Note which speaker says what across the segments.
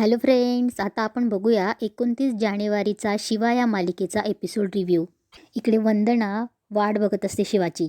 Speaker 1: Hello friends आता आपण बघूया एकोणतीस जानेवारीचा शिवा या मालिकेचा एपिसोड रिव्ह्यू इकडे वंदना वाट बघत असते शिवाची.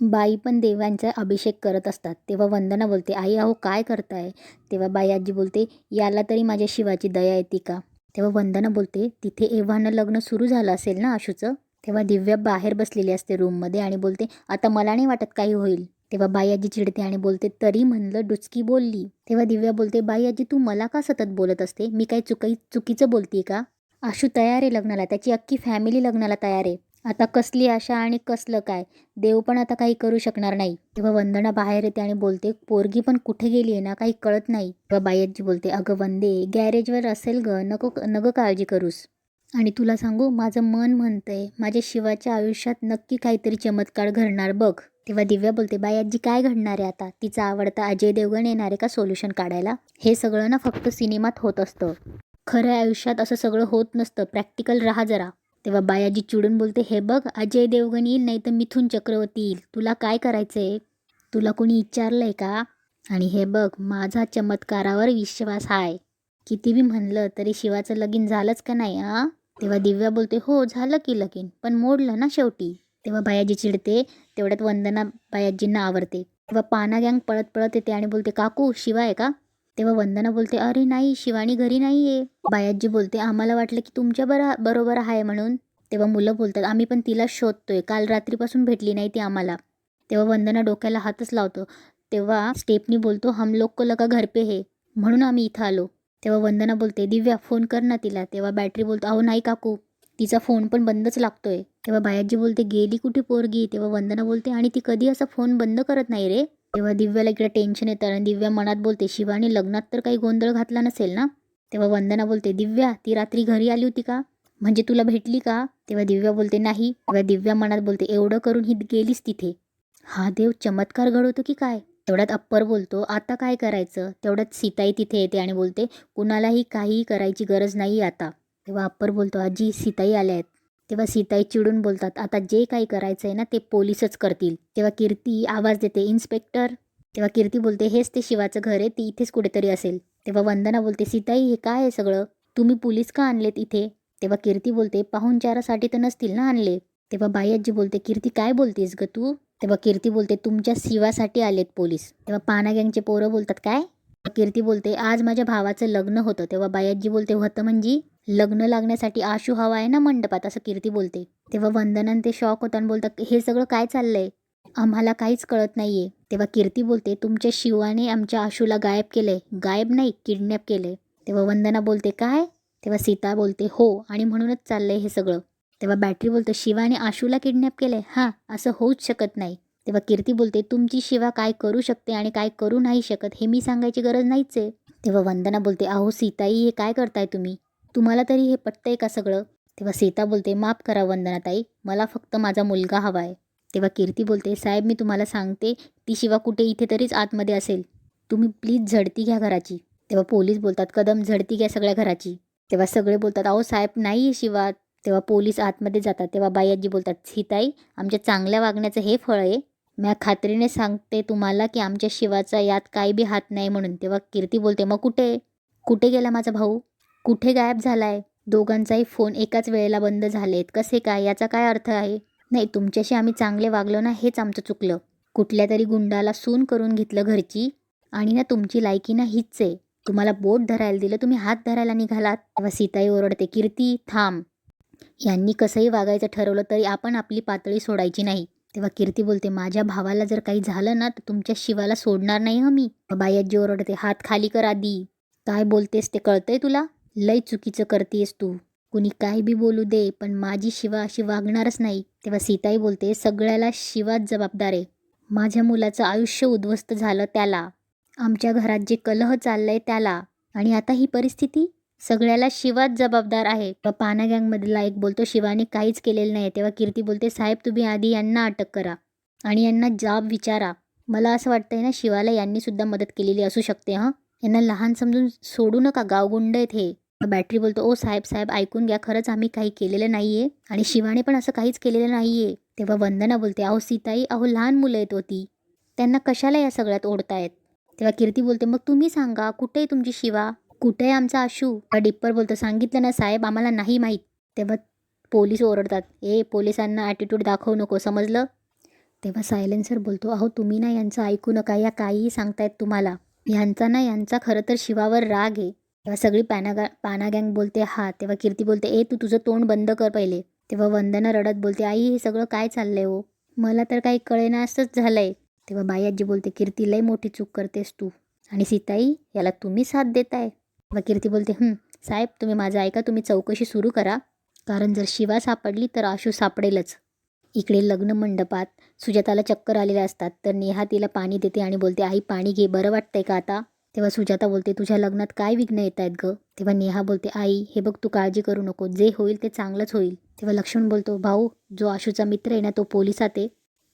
Speaker 1: बाई पण देवांचा अभिषेक करत असतात. तेव्हा वंदना बोलते आई अहो काय करताय? तेव्हा बाई आजी बोलते याला तरी माझ्या शिवाची दया येते का? तेव्हा वंदना बोलते तिथे एव्हानं लग्न सुरू झालं असेल ना आशूचं? तेव्हा दिव्या बाहेर बसलेली असते रूममध्ये आणि बोलते आता मला नाही वाटत काही होईल. तेव्हा बाई आजी चिडते आणि बोलते तरी म्हणलं डुचकी बोलली. तेव्हा दिव्या बोलते बाई आजी तू मला का सतत बोलत असते? मी काही चुकी चुकीचं बोलते का? आशू तयार आहे लग्नाला त्याची अख्खी फॅमिली लग्नाला तयार आहे. आता कसली आशा आणि कसलं काय? देव पण आता काही करू शकणार नाही. तेव्हा वंदना बाहेर येते आणि बोलते पोरगी पण कुठे गेली आहे ना काही कळत नाही. तेव्हा बाईआजी बोलते अगं वंदे गॅरेजवर असेल ग नको नग काळजी करूस. आणि तुला सांगू माझं मन म्हणतंय माझ्या शिवाच्या आयुष्यात नक्की काहीतरी चमत्कार घडणार बघ. तेव्हा दिव्या बोलते बाई आजी काय घडणार आहे आता? तिचा आवडता अजय देवगण येणार आहे का सोल्युशन काढायला? हे सगळं ना फक्त सिनेमात होत असतं. खऱ्या आयुष्यात असं सगळं होत नसतं. प्रॅक्टिकल राहा जरा. तेव्हा बायाजी चिडून बोलते हे बघ अजय देवगण येईल नाही तर मिथून चक्रवर्ती येईल. तुला काय करायचंय? तुला कोणी विचारलंय का? आणि हे बघ माझा चमत्कारावर विश्वास आहे किती बी म्हणलं तरी शिवाचं लगीन झालंच का नाही आ? तेव्हा दिव्या बोलते हो झालं की लगीन पण मोडलं ना शेवटी. तेव्हा बायाजी चिडते तेवढ्यात वंदना बायाजींना आवडते तेव्हा पाना गँग पळत पळत येते आणि बोलते काकू शिवा आहे का? तेव्हा वंदना बोलते अरे नाही शिवानी घरी नाही आहे बायाजी बोलते आम्हाला वाटलं की तुमच्या बरा बरोबर आहे म्हणून. तेव्हा मुलं बोलतात आम्ही पण तिला शोधतोय काल रात्रीपासून भेटली नाही ती आम्हाला. तेव्हा वंदना डोक्याला हातच लावतो तेव्हा स्टेपनी बोलतो हम लोग को लगा घर पे हे म्हणून आम्ही इथं आलो. तेव्हा वंदना बोलते दिव्या फोन कर ना तिला. तेव्हा बॅटरी बोलतो अहो नाही काकू तिचा फोन पण बंदच लागतोय. तेव्हा बायाजी बोलते गेली कुठे पोरगी? तेव्हा वंदना बोलते आणि ती कधी असा फोन बंद करत नाही रे? तेव्हा दिव्याला इकडे टेन्शन येतं आणि दिव्या मनात बोलते शिवाने लग्नात तर काही गोंधळ घातला नसेल ना? तेव्हा वंदना बोलते दिव्या ती रात्री घरी आली होती का? म्हणजे तुला भेटली का? तेव्हा दिव्या बोलते नाही. तेव्हा दिव्या मनात बोलते एवढं करून ही गेलीच तिथे. हा देव चमत्कार घडवतो की काय? तेवढ्यात अप्पर बोलतो आता काय करायचं? तेवढ्यात सीताई तिथे येते आणि बोलते कुणालाही काहीही करायची गरज नाही आता. तेव्हा अप्पर बोलतो आजी सीताई आल्या आहेत. तेव्हा सीताई चिडून बोलतात आता जे काही करायचं आहे ना ते पोलीसच करतील. तेव्हा कीर्ती आवाज देते इन्स्पेक्टर. तेव्हा कीर्ती बोलते हेच ते शिवाचं घर आहे ती इथेच कुठेतरी असेल. तेव्हा वंदना बोलते सीताई हे काय आहे सगळं? तुम्ही पोलीस का आणलेत इथे? तेव्हा कीर्ती बोलते पाहुणचारासाठी तर नसतील ना आणले. तेव्हा बाई बोलते कीर्ती काय बोलतेस ग तू? तेव्हा कीर्ती बोलते तुमच्या शिवासाठी आलेत पोलीस. तेव्हा पाना गँगचे पोरं बोलतात काय? कीर्ती बोलते आज माझ्या भावाचं लग्न होतं. तेव्हा बायाजी बोलते होतं म्हणजे? लग्न लागण्यासाठी आशू हवा आहे ना मंडपात असं कीर्ती बोलते. तेव्हा वंदनान ते शॉक होतात आणि बोलतात हे सगळं काय चाललंय? आम्हाला काहीच कळत नाहीये. तेव्हा कीर्ती बोलते तुमच्या शिवाने आमच्या आशूला गायब केलंय. गायब नाही किडनॅप केलंय. तेव्हा वंदना बोलते काय? तेव्हा सीता बोलते हो आणि म्हणूनच चाललंय हे सगळं. तेव्हा बॅटरी बोलतो शिवाने आशूला किडनॅप केलंय? हां असं होऊच शकत नाही. तेव्हा कीर्ती बोलते तुमची शिवा काय करू शकते आणि काय करू नाही शकत हे मी सांगायची गरज नाहीच आहे. तेव्हा वंदना बोलते अहो सीताई हे काय करताय तुम्ही? तुम्हाला तरी हे पटतंय का सगळं? तेव्हा सीता बोलते माफ करा वंदनाताई मला फक्त माझा मुलगा हवा आहे. तेव्हा कीर्ती बोलते साहेब मी तुम्हाला सांगते ती शिवा कुठे इथे तरीच आतमध्ये असेल. तुम्ही प्लीज झडती घ्या घराची. तेव्हा पोलीस बोलतात कदम झडती घ्या सगळ्या घराची. तेव्हा सगळे बोलतात अहो साहेब नाही आहे शिवा. तेव्हा पोलीस आतमध्ये जातात तेव्हा बाईआजी बोलतात सीताई आमच्या चांगल्या वागण्याचं हे फळ आहे. मी खात्रीने सांगते तुम्हाला की आमच्या शिवाचा यात काही बी हात नाही म्हणून. तेव्हा कीर्ती बोलते मग कुठे? कुठे गेला माझा भाऊ? कुठे गायब झालाय? दोघांचाही फोन एकाच वेळेला बंद झालेत. कसे काय? याचा काय अर्थ आहे? नाही तुमच्याशी आम्ही चांगले वागलो ना हेच आमचं चुकलं. कुठल्या तरी गुंडाला सून करून घेतलं घरची. आणि ना तुमची लायकी ना हीच आहे. तुम्हाला बोट धरायला दिलं तुम्ही हात धरायला निघालात. तेव्हा सीताई ओरडते कीर्ती थांब. यांनी कसंही वागायचं ठरवलं तरी आपण आपली पातळी सोडायची नाही. तेव्हा कीर्ती बोलते माझ्या भावाला जर काही झालं ना तर तुमच्या शिवाला सोडणार नाही हं मी. बायाजी ओरडते हात खाली कर आधी. काय बोलतेस ते कळतंय तुला? लय चुकीचं करतेस तू. कुणी काय बी बोलू दे पण माझी शिवा अशी वागणारच नाही. तेव्हा सीताई बोलते सगळ्याला शिवाच जबाबदार आहे. माझ्या मुलाचं आयुष्य उद्ध्वस्त झालं त्याला. आमच्या घरात जे कलह चाललंय त्याला. आणि आता ही परिस्थिती? सगळ्याला शिवाच जबाबदार आहे. पाना गँगमधला एक बोलतो शिवाने काहीच केलेलं नाही तेव्हा कीर्ती बोलते साहेब तुम्ही आधी यांना अटक करा. आणि यांना जाब विचारा. मला असं वाटतंय ना शिवाला यांनी सुद्धा मदत केलेली असू शकते हां? यांना लहान समजून सोडू नका गावगुंड आहेत हे. बॅटरी बोलतो ओ साहेब साहेब ऐकून घ्या खरंच आम्ही काही केलेलं नाही आहे आणि शिवाने पण असं काहीच केलेलं नाही आहे तेव्हा वंदना बोलते अहो सीताई अहो लहान मुलं आहेत होती त्यांना कशाला या सगळ्यात ओढतायत? तेव्हा कीर्ती बोलते मग तुम्ही सांगा कुठे आहे तुमची शिवा? कुठे आहे आमचा आशू? हा डिप्पर बोलतो सांगितलं ना साहेब आम्हाला नाही माहीत. तेव्हा पोलीस ओरडतात ए पोलिसांना ॲटिट्यूड दाखवू नको समजलं? तेव्हा सायलेन्सर बोलतो अहो तुम्ही ना यांचं ऐकू नका या काहीही सांगतायत तुम्हाला. यांचा ना यांचा खरं तर शिवावर राग आहे. तेव्हा सगळी पॅनागा पाना गँग बोलते हा. तेव्हा कीर्ती बोलते ए तू तुझं तोंड बंद कर पहिले. तेव्हा वंदना रडत बोलते आई हे सगळं काय चाललंय हो? मला तर काही कळेना असंच झालंय. तेव्हा बाई आजी बोलते कीर्ती लय मोठी चूक करतेस तू. आणि सीताई याला तुम्ही साथ देताय. तेव्हा कीर्ती बोलते साहेब तुम्ही माझं ऐका तुम्ही चौकशी सुरू करा. कारण जर शिवा सापडली तर आशू सापडेलच. इकडे लग्न मंडपात सुजाताला चक्कर आलेले असतात तर नेहा तिला पाणी देते आणि बोलते आई पाणी घे बरं वाटतंय का आता? तेव्हा सुजाता बोलते तुझ्या लग्नात काय विघ्न येत आहेत गं? तेव्हा नेहा बोलते आई हे बघ तू काळजी करू नको. जे होईल ते चांगलंच होईल. तेव्हा लक्ष्मण बोलतो भाऊ जो आशूचा मित्र आहे ना तो पोलिसात आहे.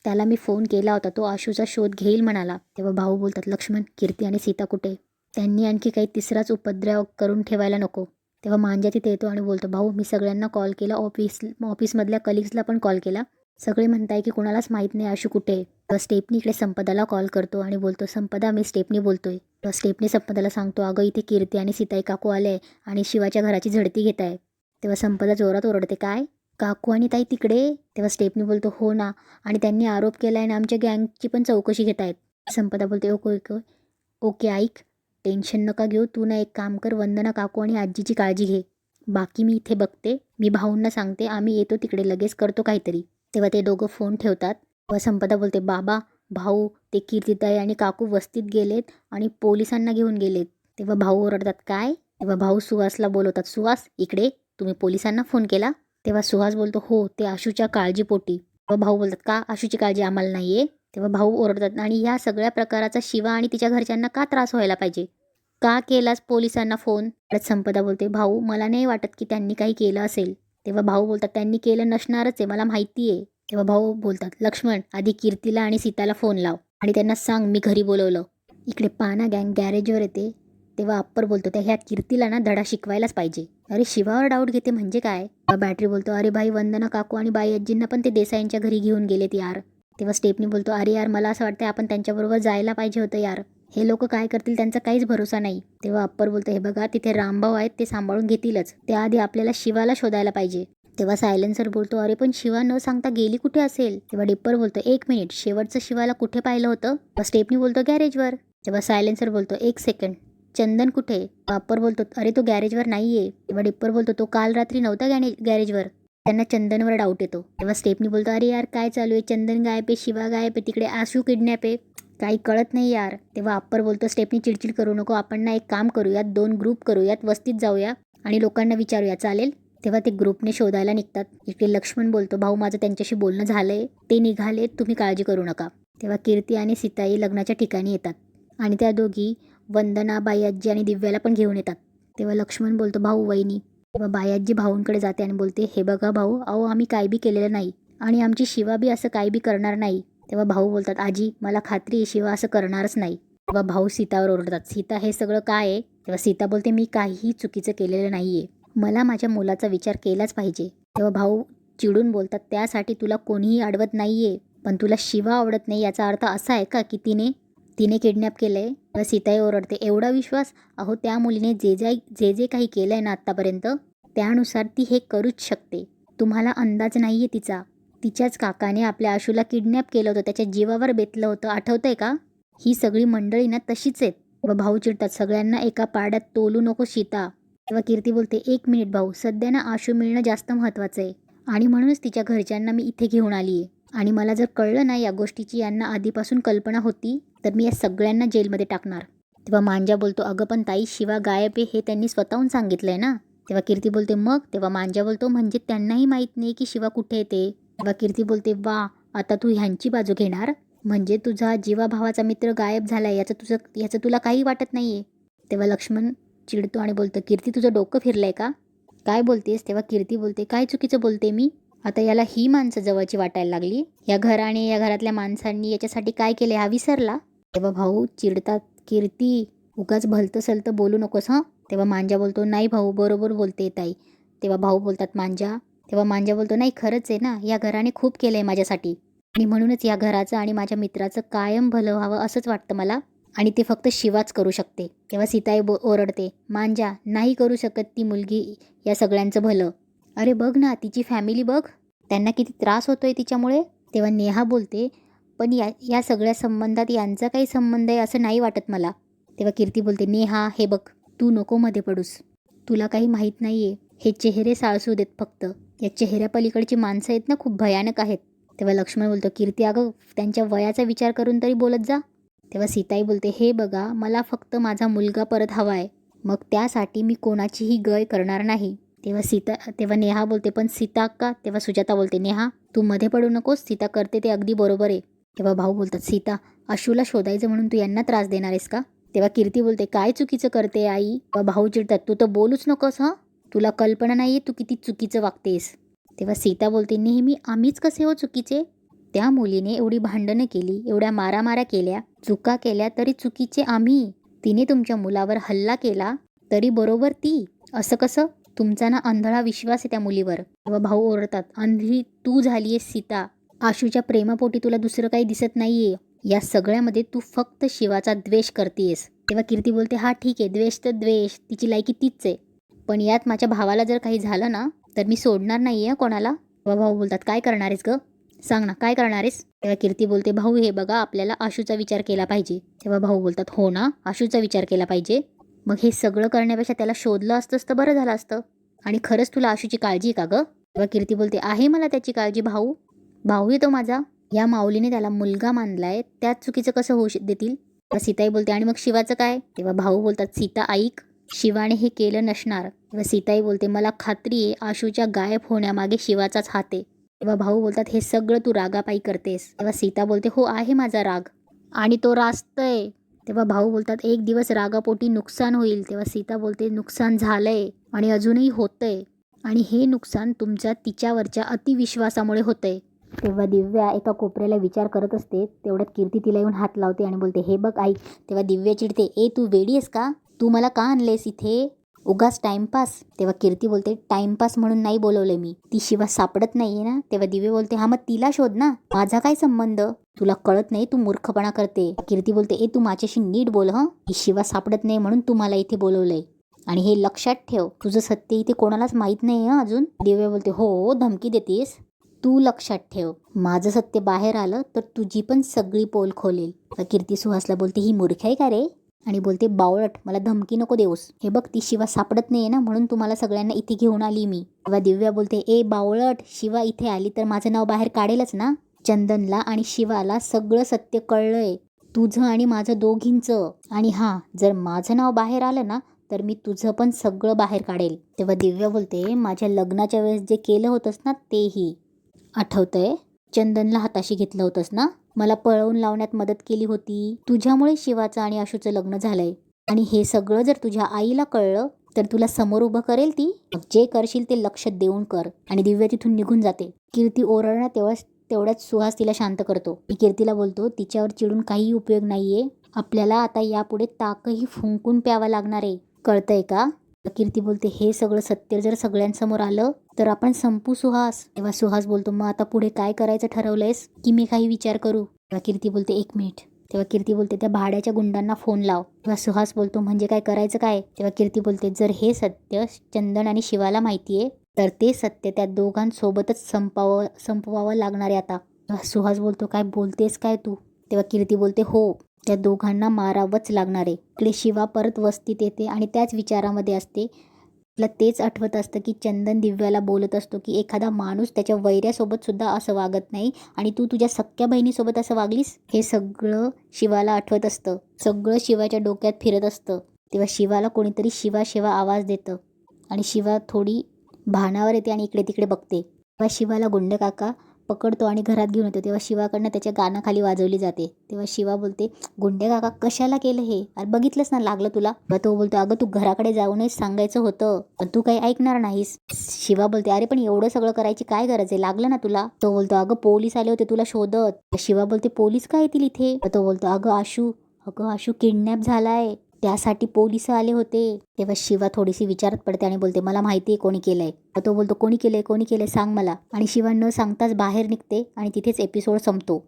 Speaker 1: त्याला मी फोन केला होता. तो आशूचा शोध घेईल म्हणाला. तेव्हा भाऊ बोलतात लक्ष्मण कीर्ती आणि सीता कुठे? त्यांनी आणखी काही तिसराच उपद्रव करून ठेवायला नको. तेव्हा मांजा तिथे येतो आणि बोलतो भाऊ मी सगळ्यांना कॉल केला. ऑफिस ऑफिसमधल्या कलिग्सला पण कॉल केला. सगळे म्हणताय की कोणालाच माहीत नाही आशू कुठे आहे. तेव्हा स्टेपनी इकडे संपदाला कॉल करतो आणि बोलतो संपदा मी स्टेपनी बोलतोय. तेव्हा स्टेपनी संपदाला सांगतो अगं इथे कीर्ती आणि सीताई काकू आले आहे आणि शिवाच्या घराची झडती घेत आहे. तेव्हा संपदा जोरात ओरडते काय? काकू आणि ताई तिकडे तेव्हा स्टेपनी बोलतो हो ना. आणि त्यांनी आरोप केला आहे आणि आमच्या गँगची पण चौकशी घेत आहेत. संपदा बोलते ओके ओके ओके ऐक. टेन्शन नका घेऊ. तू ना एक काम कर वंदना काकू आणि आजीची काळजी घे. बाकी मी इथे बघते. मी भाऊंना सांगते. आम्ही येतो तिकडे लगेच करतो काहीतरी. तेव्हा ते दोघं फोन ठेवतात. तेव्हा संपदा बोलते बाबा भाऊ ते कीर्तिताई आणि काकू वस्तीत गेलेत आणि पोलिसांना घेऊन गेलेत. तेव्हा भाऊ ओरडतात काय? तेव्हा भाऊ सुहासला बोलवतात सुहास इकडे तुम्ही पोलिसांना फोन केला? तेव्हा सुहास बोलतो हो ते आशूच्या काळजीपोटी. तेव्हा भाऊ बोलतात का आशूची काळजी आम्हाला नाही आहे तेव्हा भाऊ ओरडतात आणि ह्या सगळ्या प्रकाराचा शिवा आणि तिच्या घरच्यांना का त्रास व्हायला पाहिजे? का केलास पोलिसांना फोन? संपदा बोलते भाऊ मला नाही वाटत की त्यांनी काही केलं असेल. तेव्हा भाऊ बोलतात त्यांनी केलं नसणारच आहे मला माहिती आहे. तेव्हा भाऊ बोलतात लक्ष्मण आधी कीर्तीला आणि सीताला फोन लाव आणि त्यांना सांग मी घरी बोलवलं. इकडे पाना गँग गॅरेजवर येते तेव्हा अप्पर बोलतो त्या ह्या कीर्तीला ना धडा शिकवायलाच पाहिजे. अरे शिवावर डाऊट घेते म्हणजे काय? बॅटरी बोलतो अरे भाई वंदना काकू आणि बाई आजींना पण ते देसाईंच्या घरी घेऊन गेलेत यार. तेव्हा स्टेपनी बोलतो अरे यार मला असं वाटतं आपण त्यांच्याबरोबर जायला पाहिजे होतं यार. हे लोक काय करतील त्यांचा काहीच भरोसा नाही. तेव्हा अप्पर बोलतो हे बघा तिथे रामभाऊ आहेत ते सांभाळून घेतीलच. त्याआधी आपल्याला शिवाला शोधायला पाहिजे. तेव्हा सायलेन्सर बोलतो अरे पण शिवा न सांगता गेली कुठे असेल? तेव्हा डिप्पर बोलतो एक मिनिट शेवटचं शिवाला कुठे पाहिलं होतं? स्टेपनी बोलतो गॅरेजवर. तेव्हा सायलेन्सर बोलतो एक सेकंड चंदन कुठे? अप्पर बोलतो अरे तो गॅरेजवर नाहीये. तेव्हा डिप्पर बोलतो तो काल रात्री नव्हता गॅने गॅरेजवर. त्यांना चंदनवर डाऊट येतो. तेव्हा स्टेपनी बोलतो अरे यार काय चालू आहे? चंदन गायब आहे शिवा गायब आहे तिकडे आशू किडनॅप आहे. काही कळत नाही यार. तेव्हा अप्पर बोलतो स्टेपनी चिडचिड करू नको. आपण ना एक काम करूयात. दोन ग्रुप करूयात. वस्तीत जाऊया आणि लोकांना विचारूया. चालेल? तेव्हा ते ग्रुपने शोधायला निघतात. इकडे लक्ष्मण बोलतो भाऊ माझं त्यांच्याशी बोलणं झालंय. ते निघाले. तुम्ही काळजी करू नका. तेव्हा कीर्ती आणि सीताई लग्नाच्या ठिकाणी येतात. आणि त्या दोघी वंदना बायाजी आणि दिव्याला पण घेऊन येतात. तेव्हा लक्ष्मण बोलतो भाऊ वहिनी. तेव्हा बायाजी भाऊंकडे जाते आणि बोलते हे बघा भाऊ अहो आम्ही काय बी केलेलं नाही. आणि आमची शिवा बी असं काय बी करणार नाही. तेव्हा भाऊ बोलतात आजी मला खात्री आहे शिवा असं करणारच नाही. तेव्हा भाऊ सीतावर ओरडतात सीता हे सगळं काय आहे? तेव्हा सीता बोलते मी काहीही चुकीचं केलेलं नाही आहे मला माझ्या मुलाचा विचार केलाच पाहिजे. तेव्हा भाऊ चिडून बोलतात त्यासाठी तुला कोणीही अडवत नाही आहे पण तुला शिवा आवडत नाही याचा अर्थ असा आहे का की तिने तिने किडनॅप केलं आहे तेव्हा सीताही ओरडते एवढा विश्वास? अहो त्या मुलीने जे जे जे जे काही केलं आहे ना आत्तापर्यंत त्यानुसार ती हे करूच शकते. तुम्हाला अंदाज नाही आहे तिचा. तिच्याच काकाने आपल्या आशूला किडनॅप केलं होतं. त्याच्या जीवावर बेतलं होतं. आठवतंय का? ही सगळी मंडळी ना तशीच आहेत. व भाऊ चिडतात. सगळ्यांना एका पाड्यात तोलू नको शिता. तेव्हा कीर्ती बोलते एक मिनिट भाऊ. सध्या ना आशू मिळणं जास्त महत्त्वाचं आहे. आणि म्हणूनच तिच्या घरच्यांना मी इथे घेऊन आली आहे आणि मला जर कळलं ना या गोष्टीची यांना आधीपासून कल्पना होती तर मी या सगळ्यांना जेलमध्ये टाकणार. तेव्हा मांजा बोलतो अगं पण ताई शिवा गायब आहे हे त्यांनी स्वतःहून सांगितलंय ना? तेव्हा कीर्ती बोलते मग? तेव्हा मांजा बोलतो म्हणजे त्यांनाही माहीत नाही की शिवा कुठे येते तेव्हा कीर्ती बोलते वा आता तू ह्यांची बाजू घेणार? म्हणजे तुझा जीवा भावाचा मित्र गायब झालाय याचं तुझं याचं तुला काही वाटत नाहीये? तेव्हा लक्ष्मण चिडतो आणि बोलतो कीर्ती तुझं डोकं फिरलंय का? काय बोलतेस? तेव्हा कीर्ती बोलते काय चुकीचं बोलते मी? आता याला ही माणसं जवळची वाटायला लागली. या घराने या घरातल्या माणसांनी याच्यासाठी काय केले हा विसरला. तेव्हा भाऊ चिडतात कीर्ती उगाच भलतं सलतं बोलू नकोस हं? तेव्हा मांजा बोलतो नाही भाऊ बरोबर बोलते ताई. तेव्हा भाऊ बोलतात मांजा तेव्हा मांजा बोलतो नाही खरंच आहे ना या घराने खूप केलं आहे माझ्यासाठी. आणि म्हणूनच या घराचं आणि माझ्या मित्राचं कायम भलं व्हावं असंच वाटतं मला. आणि ते फक्त शिवाच करू शकते. तेव्हा सीताई बो ओरडते मांजा नाही करू शकत ती मुलगी या सगळ्यांचं भलं. अरे बघ ना तिची फॅमिली बघ. त्यांना किती त्रास होतोय तिच्यामुळे. तेव्हा नेहा बोलते पण या या सगळ्या संबंधात यांचा काही संबंध आहे असं नाही वाटत मला. तेव्हा कीर्ती बोलते नेहा हे बघ तू नको मध्ये पडूस. तुला काही माहीत नाही आहे हे चेहरे साळसू देत फक्त. या चेहऱ्यापलीकडची माणसं आहेत ना खूप भयानक आहेत. तेव्हा लक्ष्मण बोलतो कीर्ती अगं त्यांच्या वयाचा विचार करून तरी बोलत जा. तेव्हा सीताई बोलते हे बघा मला फक्त माझा मुलगा परत हवा आहे. मग त्यासाठी मी कोणाचीही गय करणार नाही. तेव्हा सीता तेव्हा नेहा बोलते पण सीता का तेव्हा सुजाता बोलते नेहा तू मध्ये पडू नकोस सीता करते ते अगदी बरोबर आहे. तेव्हा भाऊ बोलतात सीता अशूला शोधायचं म्हणून तू यांना त्रास देणार आहेस का? तेव्हा कीर्ती बोलते काय चुकीचं करते आई? तेव्हा भाऊ चिडतात तू तर बोलूच नकोस हं? तुला कल्पना नाही आहे तू किती चुकीचं वागतेस. तेव्हा सीता बोलते नेहमी आम्हीच कसे हो चुकीचे? त्या मुलीने एवढी भांडणं केली एवढ्या मारामाऱ्या केल्या चुका केल्या तरी चुकीचे आम्ही. तिने तुमच्या मुलावर हल्ला केला तरी बरोबर ती. असं कसं? तुमचा ना अंधळा विश्वास आहे त्या मुलीवर. तेव्हा भाऊ ओरडतात अंधी तू झाली आहेस सीता. आशूच्या प्रेमापोटी तुला दुसरं काही दिसत नाहीये. या सगळ्यामध्ये तू फक्त शिवाचा द्वेष करतेस. तेव्हा कीर्ती बोलते हा ठीक आहे द्वेष तर द्वेष. तिची लायकी तीच आहे. पण यात माझ्या भावाला जर काही झालं ना तर मी सोडणार नाही आहे कोणाला. तेव्हा भाऊ बोलतात काय करणार आहेस ग? सांग ना काय करणार आहेस तेव्हा कीर्ती बोलते भाऊ हे बघा आपल्याला आशूचा विचार केला पाहिजे. तेव्हा भाऊ बोलतात हो ना आशूचा विचार केला पाहिजे. मग हे सगळं करण्यापेक्षा त्याला शोधलं असतंच तर बरं झालं असतं. आणि खरंच तुला आशूची काळजी आहे का गं? तेव्हा कीर्ती बोलते आहे मला त्याची काळजी भाऊ. भाऊ येतो तो माझा. या माऊलीने त्याला मुलगा मानलाय. त्यात चुकीचं कसं होऊ देतील? तेव्हा सीताई बोलते आणि मग शिवाचं काय? तेव्हा भाऊ बोलतात सीता ऐक. शिवाने हे केलं नसणार. तेव्हा सीताई बोलते मला खात्री आहे आशूच्या गायब होण्यामागे शिवाचाच हात आहे. तेव्हा भाऊ बोलतात हे सगळं तू रागापायी करतेस. तेव्हा सीता बोलते हो आहे माझा राग. आणि तो रास्तय. तेव्हा भाऊ बोलतात एक दिवस रागापोटी नुकसान होईल. तेव्हा सीता बोलते नुकसान झालंय आणि अजूनही होतंय. आणि हे नुकसान तुमच्या तिच्यावरच्या अतिविश्वासामुळे होतंय. तेव्हा दिव्या एका कोपऱ्याला विचार करत असते तेवढ्यात कीर्ती तिला येऊन हात लावते आणि बोलते हे बघ आई तेव्हा दिव्या चिडते ए तू वेडी आहेस का? तू मला का आणलेस इथे? उगाच टाइमपास तेव्हा कीर्ती बोलते टाइमपास म्हणून नाही बोलवले मी. ती शिवा सापडत नाहीये ना. तेव्हा दिव्य बोलते हा मग तिला शोध ना. माझा काय संबंध? तुला कळत नाही तू मूर्खपणा करते. कीर्ती बोलते ए तू माझ्याशी नीट बोल हं. ही शिवा सापडत नाही म्हणून तू मला इथे बोलवलंय. आणि हे लक्षात ठेव तुझं सत्य इथे कोणालाच माहीत नाही हं अजून. दिवे बोलते हो, हो धमकी देतेस. तू लक्षात ठेव माझं सत्य बाहेर आलं तर तुझी पण सगळी पोल खोलेल. तर कीर्ती सुहासला बोलते ही मूर्ख आहे का रे? आणि बोलते बावळट मला धमकी नको देऊस. हे बघ ती शिवा सापडत नाहीये ना म्हणून तुम्हाला सगळ्यांना इथे घेऊन आली मी. तेव्हा दिव्या बोलते ए बावळट शिवा इथे आली तर माझं नाव बाहेर काढेलच ना? चंदनला आणि शिवाला सगळं सत्य कळलंय. तुझं आणि माझं दोघींचं. आणि हां जर माझं नाव बाहेर आलं ना तर मी तुझं पण सगळं बाहेर काढेल. तेव्हा दिव्या बोलते माझ्या लग्नाच्या वेळेस जे केलं होतंस ना तेही. आठवतंय? चंदनला हाताशी घेतलं होतंस ना? मला पळवून लावण्यात मदत केली होती. तुझ्यामुळे शिवाचं आणि आशूचं लग्न झालंय. आणि हे सगळं जर तुझ्या आईला कळलं तर तुला समोर उभं करेल ती. जे करशील ते लक्ष देऊन कर आणि दिव्या तिथून निघून जाते. कीर्ती ओरडणार तेव्हाच तेवढ्याच सुहास तिला शांत करतो. मी कीर्तीला बोलतो तिच्यावर चिडून काही उपयोग नाहीये. आपल्याला आता यापुढे ताकही फुंकून प्यावं लागणार आहे. कळतंय का? कीर्ती बोलते हे सगळं सत्य जर सगळ्यांसमोर आलं तर आपण संपू सुहास. तेव्हा सुहास बोलतो मग आता पुढे काय करायचं ठरवलंयस? की मी काही विचार करू? तेव्हा कीर्ती बोलते एक मिनिट. तेव्हा कीर्ती बोलते त्या भाड्याच्या गुंडांना फोन लाव. तेव्हा सुहास बोलतो म्हणजे काय करायचं काय? तेव्हा कीर्ती बोलते जर हे सत्य चंदन आणि शिवाला माहितीये तर ते सत्य त्या दोघांसोबतच संपावं संपवावं लागणार आहे आता. तेव्हा सुहास बोलतो काय बोलतेस काय तू? तेव्हा कीर्ती बोलते हो. त्या दोघांना मारावंच लागणार आहे. इकडे शिवा परत वस्तीत येते आणि त्याच विचारामध्ये असते. तिला तेच आठवत असतं की चंदन दिव्याला बोलत असतो की एखादा माणूस त्याच्या वैऱ्यासोबत सुद्धा असं वागत नाही आणि तू तुझ्या सख्या बहिणीसोबत असं वागलीस? हे सगळं शिवाला आठवत असतं. सगळं शिवाच्या डोक्यात फिरत असतं. तेव्हा शिवाला कोणीतरी शिवा शिवा आवाज देतं आणि शिवा थोडी भानावर येते आणि इकडे तिकडे बघते. तेव्हा शिवाला गुंड काका पकडतो आणि घरात घेऊन येतो. तेव्हा शिवाकडनं त्याच्या गानाखाली वाजवली जाते. तेव्हा शिवा बोलते गुंडे काका कशाला केलं हे? अरे बघितलंच ना लागलं तुला? मग तो बोलतो अगं तू घराकडे जाऊनच सांगायचं होतं पण तू काही ऐकणार नाहीस. शिवा बोलते अरे पण एवढं सगळं करायची काय गरज आहे? लागलं ना तुला? तो बोलतो अगं पोलीस आले होते तुला शोधत. शिवा बोलते पोलीस काय येतील इथे? तो बोलतो अगं आशू अगं आशू किडनॅप झालाय. त्यासाठी पोलीस आले होते. तेव्हा शिवा थोडीशी विचारत पडते आणि बोलते मला माहिती आहे कोणी केलंय. तो बोलतो कोणी केलंय कोणी केलंय? सांग मला. आणि शिवा न सांगताच बाहेर निघते आणि तिथेच एपिसोड संपतो.